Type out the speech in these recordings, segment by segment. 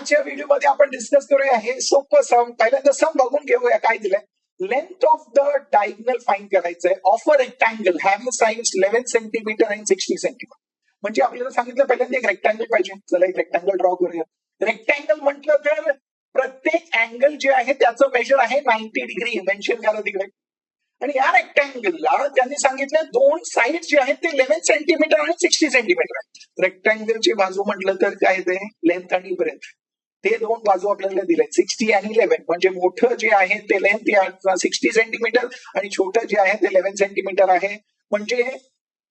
आजच्या व्हिडिओमध्ये आपण डिस्कस करूया हे सोपं सम पहिल्यांदा सम बघून घेऊया काय दिलंय. Length of the diagonal find करायचंय. Of a rectangle having sides eleven centimeter and sixty centimeter म्हणजे आपल्याला सांगितलं पहिल्यांदा एक रेक्टँगल पाहिजे. चला एक रेक्टँगल ड्रॉ करूया. रेक्टँगल म्हटलं तर प्रत्येक अँगल जे आहे त्याचं मेजर आहे नाईन्टी डिग्री मेन्शन करा तिकडे. आणि या रेक्टँगलला त्यांनी सांगितलं दोन साईड जे आहेत ते इलेव्हन सेंटीमीटर आणि सिक्स्टी सेंटीमीटर आहेत. रेक्टँगलची बाजू म्हटलं तर काय ते लेंथ आणि ब्रेथ ते दोन बाजू आपल्याला दिले सिक्स्टी आणि इलेव्हन म्हणजे मोठं जे आहे ते लेंथ सिक्स्टी सेंटीमीटर आणि छोटं जे आहे ते इलेव्हन सेंटीमीटर आहे. म्हणजे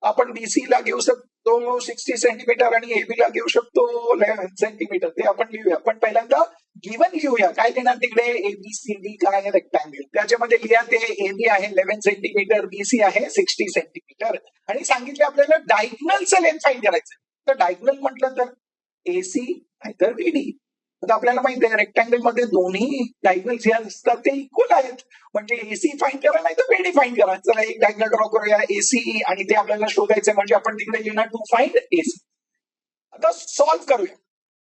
आपण बीसी ला घेऊ शकतो सिक्स्टी सेंटीमीटर आणि एबी ला घेऊ शकतो सेंटीमीटर ते आपण लिहूया. पण पहिल्यांदा गिवन लिहूया. काय देणार तिकडे? एबीसीडी काय आहे? रेक्टँगल त्याच्यामध्ये लिहा ते एबी आहे इलेव्हन सेंटीमीटर बीसी आहे सिक्स्टी सेंटीमीटर आणि सांगितले आपल्याला डायग्नलचं लेंथ फाईन करायचं तर डायग्नल म्हटलं तर एसी नाहीतर बीडी आता आपल्याला माहिती आहे रेक्टँगलमध्ये दोन्ही डायगनल जे असतात ते इक्वल आहेत. म्हणजे एसी फाईन करा नाही तर बीडी फाईन करा. चला एक डायगनल ड्रॉ करूया एसी आणि ते आपल्याला शोधायचं म्हणजे आपण तिकडे लिहिणार टू फाईंड एसी आता सॉल्व्ह करूया.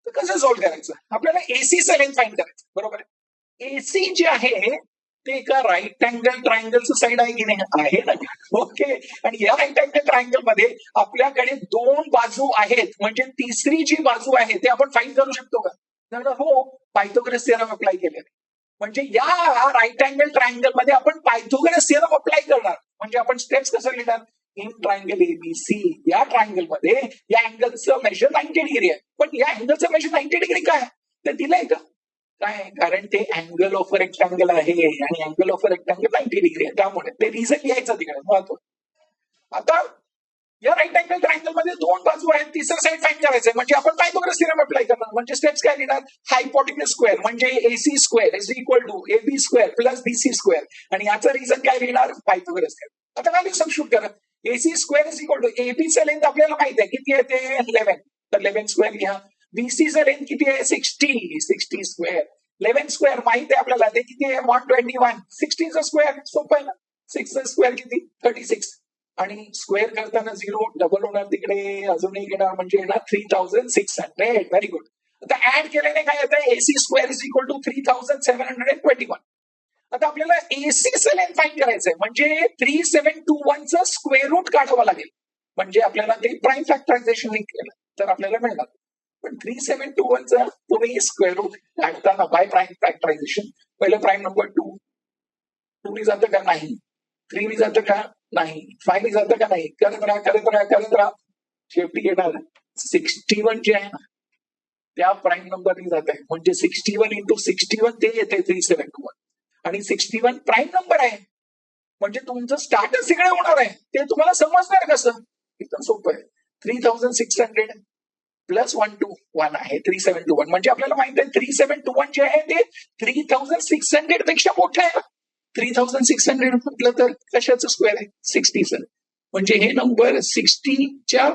तर कसं सॉल्व्ह करायचं? आपल्याला एसीचं लेंथ फाईंड करायचं बरोबर एसी जे आहे ते एका राईट अँगल ट्रायंगलचं साईड आहे की नाही? आहे ना. ओके आणि या राईट अँगल ट्रायंगलमध्ये आपल्याकडे दोन बाजू आहेत. म्हणजे तिसरी जी बाजू आहे ते आपण फाईंड करू शकतो का? तर हो पायथोग्रस थिअरम अप्लाय केलेले. म्हणजे या राईट अँगल ट्रायंगलमध्ये आपण पायथोग्रस थिअरम अप्लाय करणार. म्हणजे आपण स्टेप्स कसं लिहिणार? इन ट्रायंगल एबीसी या ट्रायंगलमध्ये या अँगलचं मेजर नाईन्टी डिग्री आहे. पण या अँगलचं मेजर नाईन्टी डिग्री काय आहे? ते दिलंय का? काय कारण ते अँगल ऑफ रेक्टँगल आहे आणि angle of rectangle ninety degree आहे. त्यामुळे ते रिझन लिहायचं तिकडे. महत्त्व आता या राईट अँगल ट्रायंगलमध्ये दोन बाजू आहेत तिसरं साईड फाईन आहे म्हणजे आपण पायथोग्रस थिरम अप्लाय करणार. म्हणजे स्टेप्स म्हणजे काय लिहिणार हायपोटिकस स्क्वेअर म्हणजे AC square is equal to A B square plus BC square आणि याचं रिझन काय लिहिणार? पायथोग्रस थिरम आता काय सबशूट करा. AC square is equal to एबीचं length आपल्याला माहीत आहे. किती आहे ते? इलेव्हन तर इलेव्हन स्क्वेअर लिहा. बीसीचं लेंथ किती आहे? Sixty sixty square eleven square माहीत आहे आपल्याला. ते किती आहे? वन ट्वेंटी वन सिक्स्टीचं स्क्वेअर सोपं आहे ना? सिक्स स्क्वेअर किती? थर्टी सिक्स आणि स्क्वेअर करताना झिरो डबल होणार तिकडे अजून एक येणार म्हणजे येणार three thousand six hundred. Very good आता ऍड केल्याने काय येतं AC square is equal to three thousand seven hundred and twenty one. आता आपल्याला एसी लेंथ फाईन करायचंय. म्हणजे थ्री सेव्हन टू वनचं स्क्वेअर रूट काढावं लागेल. म्हणजे आपल्याला ते प्राईम फॅक्टरायझेशन केलं तर आपल्याला मिळणार. पण थ्री सेव्हन टू वनचं तुम्ही स्क्वेअर रूट काढताना बाय प्राईम फॅक्टरायझेशन पहिलं प्राईम नंबर टू तुम्ही जातं का? नाही. थ्री जातं का? नाही. फाईव्ह जातं का? नाही. करत राहा करत राहा करत राहा. शेवटी येणार सिक्स्टी वन जे आहे ना त्या प्राईम नंबरनी जात आहे. म्हणजे sixty one into sixty one ते येते थ्री सेव्हन टू वन आणि सिक्स्टी वन प्राईम नंबर आहे. म्हणजे तुमचं स्टार्टच इकडे होणार आहे. ते तुम्हाला समजणार कसं? एकदम सोपं आहे. Three thousand six hundred plus one two one आहे. थ्री सेव्हन टू वन म्हणजे आपल्याला माहीत आहे थ्री सेव्हन टू वन जे आहे ते थ्री थाउजंड सिक्स हंड्रेडपेक्षा मोठं आहे. थ्री थाउजंड सिक्स हंड्रेड म्हटलं तर कशाचं स्क्वेअर आहे? सिक्स्टी सर म्हणजे हे नंबर सिक्स्टीच्या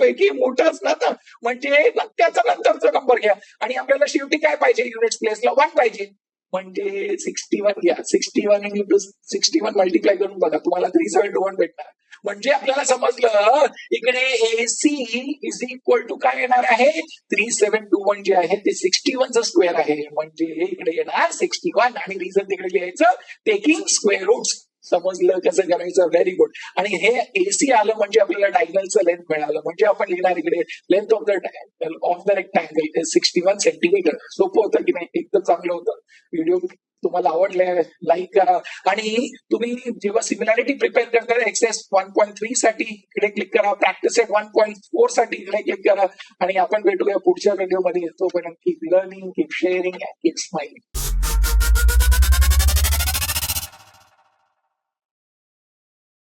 पैकी मोठाच ना तर. म्हणजे त्याचा नंतरचा नंबर घ्या. आणि आपल्याला शेवटी काय पाहिजे? युनिट प्लेसला वन पाहिजे. म्हणजे सिक्स्टी वन घ्या sixty one into sixty one multiply करून बघा तुम्हाला थ्री सेव्हन टू वन भेटणार. म्हणजे आपल्याला समजलं इकडे एसी इज इक्वल टू काय येणार आहे? थ्री सेव्हन टू वन जे आहे ते सिक्स्टी वनचं स्क्वेअर आहे. म्हणजे हे इकडे येणार सिक्स्टी वन आणि रिझन तिकडे लिहायचं टेकिंग स्क्वेअर रूट्स समजलं कसं करायचं व्हेरी गुड आणि हे एसी आलं म्हणजे आपल्याला डायगनलचं लेंथ मिळालं. म्हणजे आपण लिहिणार इकडे length of the diagonal of the rectangle sixty one centimeter सोपं होतं की नाही? एकदम चांगलं होतं. व्हिडिओ तुम्हाला आवडले लाईक करा. आणि तुम्ही जेव्हा सिमिलॅरिटी प्रिपेअर करता एक्सेस वन पॉईंट थ्री साठी इकडे क्लिक करा. प्रॅक्टिस एट वन पॉईंट फोरसाठी इकडे क्लिक करा. आणि आपण भेटूया पुढच्या व्हिडिओमध्ये तोपर्यंत keep learning keep sharing keep smiling